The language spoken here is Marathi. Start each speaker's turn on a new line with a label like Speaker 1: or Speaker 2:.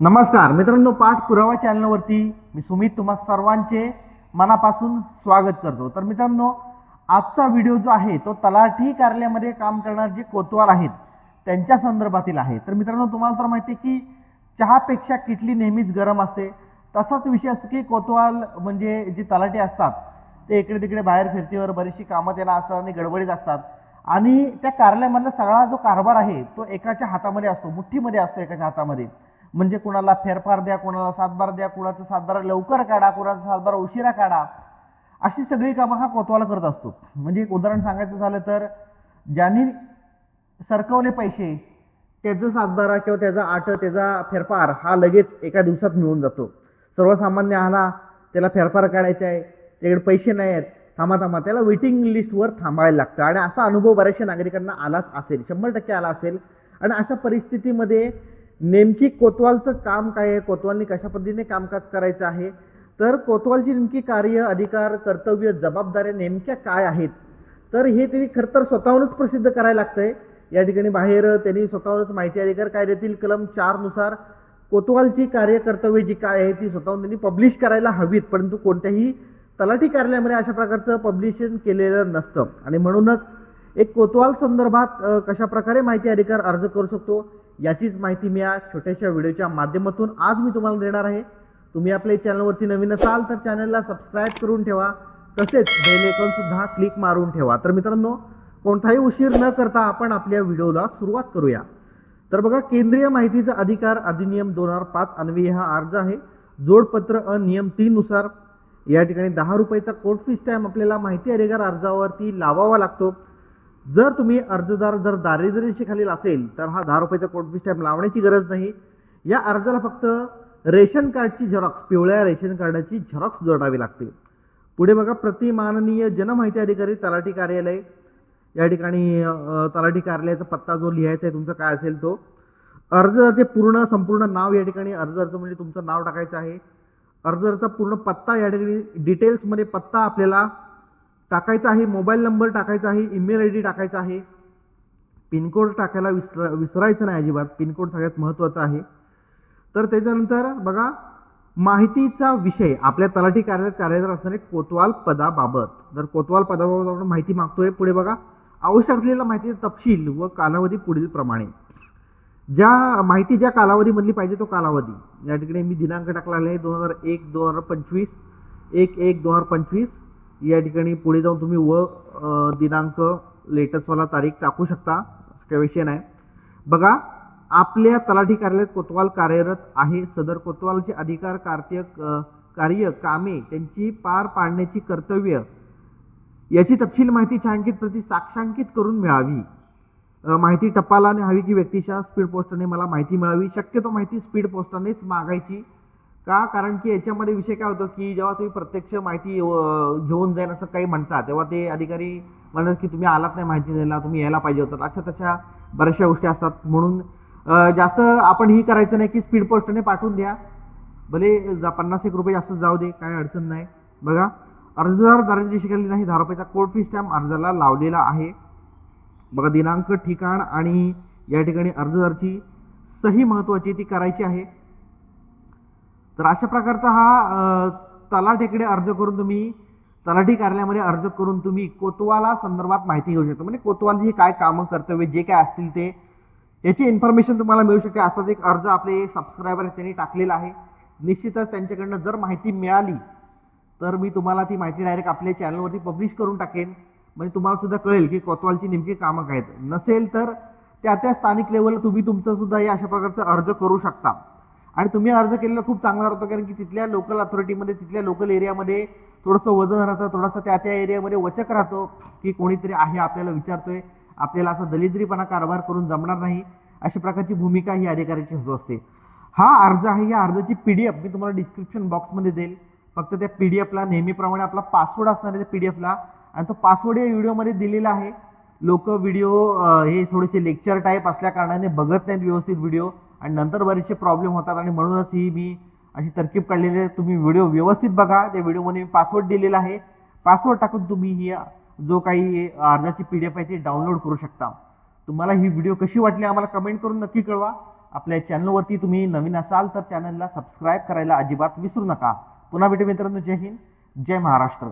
Speaker 1: नमस्कार मित्रांनो पाठ पुरावा चॅनलवरती मी सुमित तुम्हा सर्वांचे मनापासून स्वागत करतो. तर मित्रांनो आजचा व्हिडिओ जो आहे तो तलाठी कार्यालयामध्ये काम करणारे जे कोतवाल आहेत त्यांच्या संदर्भातील आहे. तर मित्रांनो तुम्हाला तर माहिती आहे की चहापेक्षा किटली नेहमीच गरम असते. तसाच विषय असतो की कोतवाल म्हणजे जे तलाठी असतात ते इकडे तिकडे बाहेर फिरतीवर बरीचशी कामं त्यांना असतात आणि गडबडीत असतात. आणि त्या कार्यालयामधला सगळा जो कारभार आहे तो एकाच्या हातामध्ये असतो मुठ्ठीमध्ये असतो एकाच्या हातामध्ये. म्हणजे कुणाला फेरफार द्या कुणाला सातबारा द्या कुणाचा सातबारा लवकर काढा कुणाचा सातबारा उशिरा काढा अशी सगळी कामं हा कोतवाल करत असतो. म्हणजे एक उदाहरण सांगायचं झालं तर ज्यांनी सरकवले पैसे त्याचं सातबारा किंवा त्याचा आट त्याचा फेरफार हा लगेच एका दिवसात मिळून जातो. सर्वसामान्य आला त्याला फेरफार काढायचा आहे त्याकडे पैसे नाही आहेत थांबा थांबा त्याला वेटिंग लिस्टवर थांबायला लागतं. आणि असा अनुभव बऱ्याचशा नागरिकांना आलाच असेल शंभर टक्के आला असेल. आणि अशा परिस्थितीमध्ये नेमकी कोतवालचं काम काय आहे? कोतवालनी कशा पद्धतीने कामकाज करायचं आहे? तर कोतवालची नेमकी कार्य अधिकार कर्तव्य जबाबदाऱ्या नेमक्या काय आहेत? तर हे त्यांनी खरं तर स्वतःहूनच प्रसिद्ध करायला लागतं आहे या ठिकाणी बाहेर त्यांनी स्वतःहूनच माहिती अधिकार कायद्यातील कलम चारनुसार कोतवालची कार्यकर्तव्य जी काय आहे ती स्वतःहून त्यांनी पब्लिश करायला हवीत परंतु कोणत्याही तलाठी कार्यालयामध्ये अशा प्रकारचं पब्लिशन केलेलं नसतं. आणि म्हणूनच एक कोतवाल संदर्भात कशा प्रकारे माहिती अधिकार अर्ज करू शकतो? याचीच माहिती मी या छोट्याशा व्हिडिओच्या माध्यमातून आज मी तुम्हाला देणार आहे. तुम्ही आपल्या चॅनलवरती नवीन असाल तर चॅनलला सबस्क्राईब करून ठेवा. तसेच बेल सुद्धा क्लिक मारून ठेवा. तर मित्रांनो कोणताही उशीर न करता आपण आपल्या व्हिडिओला सुरुवात करूया. तर बघा केंद्रीय माहितीचा अधिकार अधिनियम दोन हजार पाच अन्वये हा अर्ज आहे. जोडपत्र अनियम तीननुसार या ठिकाणी दहा रुपयाचा कोर्ट फी स्टॅम्प आपल्याला माहिती अधिकार अर्जावरती लावावा लागतो. जर तुम्ही अर्जदार जर दारिद्र्यरेषेखालील असेल तर हा दहा रुपयाचा कोर्ट स्टॅम्प लावण्याची गरज नाही. या अर्जाला फक्त रेशन कार्डची झेरॉक्स पिवळ्या रेशन कार्डाची झेरॉक्स जोडावी लागते. पुढे बघा प्रतिमाननीय जनमाहिती अधिकारी तलाठी कार्यालय. या ठिकाणी तलाठी कार्यालयाचा पत्ता जो लिहायचा आहे तुमचा काय असेल तो. अर्जाचे पूर्ण संपूर्ण नाव या ठिकाणी अर्ज अर्ज म्हणजे तुमचं नाव टाकायचं आहे. अर्जाचा पूर्ण पत्ता या ठिकाणी डिटेल्समध्ये पत्ता आपल्याला टाकायचा आहे मोबाईल नंबर टाकायचा आहे ईमेल आय डी टाकायचा आहे. पिनकोड टाकायला विसरा विसरायचं नाही अजिबात. पिनकोड सगळ्यात महत्त्वाचा आहे. तर त्याच्यानंतर बघा माहितीचा विषय. आपल्या तलाठी कार्यालयात कार्यरत असणारे कोतवाल पदाबाबत. जर कोतवाल पदाबाबत आपण माहिती मागतोय. पुढे बघा आवश्यक असलेल्या माहितीचा तपशील व कालावधी पुढील प्रमाणे. ज्या माहिती ज्या कालावधीमधली पाहिजे तो कालावधी. या ठिकाणी मी दिनांक टाकला आहे दोन हजार एक दोन हजार पंचवीस. एक एक दोन हजार पंचवीस. या ठिकाणी पुढे जाऊन तुम्ही व दिनांक लेटेस्टवाला तारीख टाकू शकता असं काही विषय नाही. बघा आपल्या तलाठी कार्यालयात कोतवाल कार्यरत आहे. सदर कोतवालचे अधिकार कार्य कार्य कामे त्यांची पार पाडण्याची कर्तव्य याची तपशील माहिती छायांकित प्रति साक्षांकित करून मिळावी. माहिती टपालाने हवी की व्यक्तीच्या स्पीड पोस्टाने मला माहिती मिळावी. शक्यतो माहिती स्पीड पोस्टानेच मागायची. का? कारण की याच्यामध्ये विषय काय होतो की जेव्हा तुम्ही प्रत्यक्ष माहिती घेऊन जाईन असं काही म्हणता तेव्हा ते अधिकारी म्हणतात की तुम्ही आलात नाही माहिती द्यायला तुम्ही यायला पाहिजे होतात अशा तशा बऱ्याचशा गोष्टी असतात. म्हणून जास्त आपण ही करायचं नाही की स्पीड पोस्टने पाठवून द्या. भले जा- पन्नास एक रुपये जास्त जाऊ दे काय अडचण नाही. बघा अर्जदार दारिद्र्य शिकायला नाही दहा रुपयाचा कोर्ट फी स्टॅम्प अर्जाला लावलेला आहे. बघा दिनांक ठिकाण आणि या ठिकाणी अर्जदारची सही महत्त्वाची ती करायची आहे. तर अशा प्रकारचा हा अ, तलाठीकडे अर्ज करून तुम्ही तलाठी कार्यालयामध्ये अर्ज करून तुम्ही कोतवाला संदर्भात माहिती घेऊ शकता. म्हणजे कोतवालची काय कामं कर्तव्य जे काय असतील ते याची इन्फॉर्मेशन तुम्हाला मिळू शकते. असाच एक अर्ज आपले सबस्क्रायबर त्यांनी टाकलेला आहे. निश्चितच त्यांच्याकडनं जर माहिती मिळाली तर मी तुम्हाला ती माहिती डायरेक्ट आपल्या चॅनलवरती पब्लिश करून टाकेन. म्हणजे तुम्हाला सुद्धा कळेल की कोतवालची नेमकी कामं काय आहेत. नसेल तर त्या त्या स्थानिक लेवलला तुम्ही तुमचं सुद्धा या अशा प्रकारचा अर्ज करू शकता. आणि तुम्ही अर्ज केलेला खूप चांगला राहतो कारण की तिथल्या लोकल अथॉरिटीमध्ये तिथल्या लोकल एरियामध्ये थोडंसं वजन राहतं थोडंसं त्या त्या एरियामध्ये वचक राहतो की कोणीतरी आहे आपल्याला विचारतोय. आपल्याला असा दलिद्रीपणा कारभार करून जमणार नाही. अशा प्रकारची भूमिका ही अधिकाऱ्याची होत असते. हा अर्ज आहे या अर्जाची पी डी एफ मी तुम्हाला डिस्क्रिप्शन बॉक्समध्ये देईल. फक्त त्या पी डी एफला नेहमीप्रमाणे आपला पासवर्ड असणार आहे त्या पी डी एफला आणि तो पासवर्ड या व्हिडिओमध्ये दिलेला आहे. लोक व्हिडिओ हे थोडेसे लेक्चर टाईप असल्या कारणाने बघत नाहीत व्यवस्थित व्हिडिओ आणि नंतर बरेचसे प्रॉब्लेम होतात आणि म्हणूनच ही मी अशी तरकीब काढलेली आहे. तुम्ही व्हिडिओ व्यवस्थित बघा. त्या व्हिडिओमध्ये मी पासवर्ड दिलेला आहे. पासवर्ड टाकून तुम्ही ही जो काही अर्जाची पी डी एफ आहे ती डाउनलोड करू शकता. तुम्हाला ही व्हिडिओ कशी वाटली आम्हाला कमेंट करून नक्की कळवा. आपल्या चॅनलवरती तुम्ही नवीन असाल तर चॅनलला सबस्क्राईब करायला अजिबात विसरू नका. पुन्हा भेटू मित्रांनो. जय हिंद. जय महाराष्ट्र.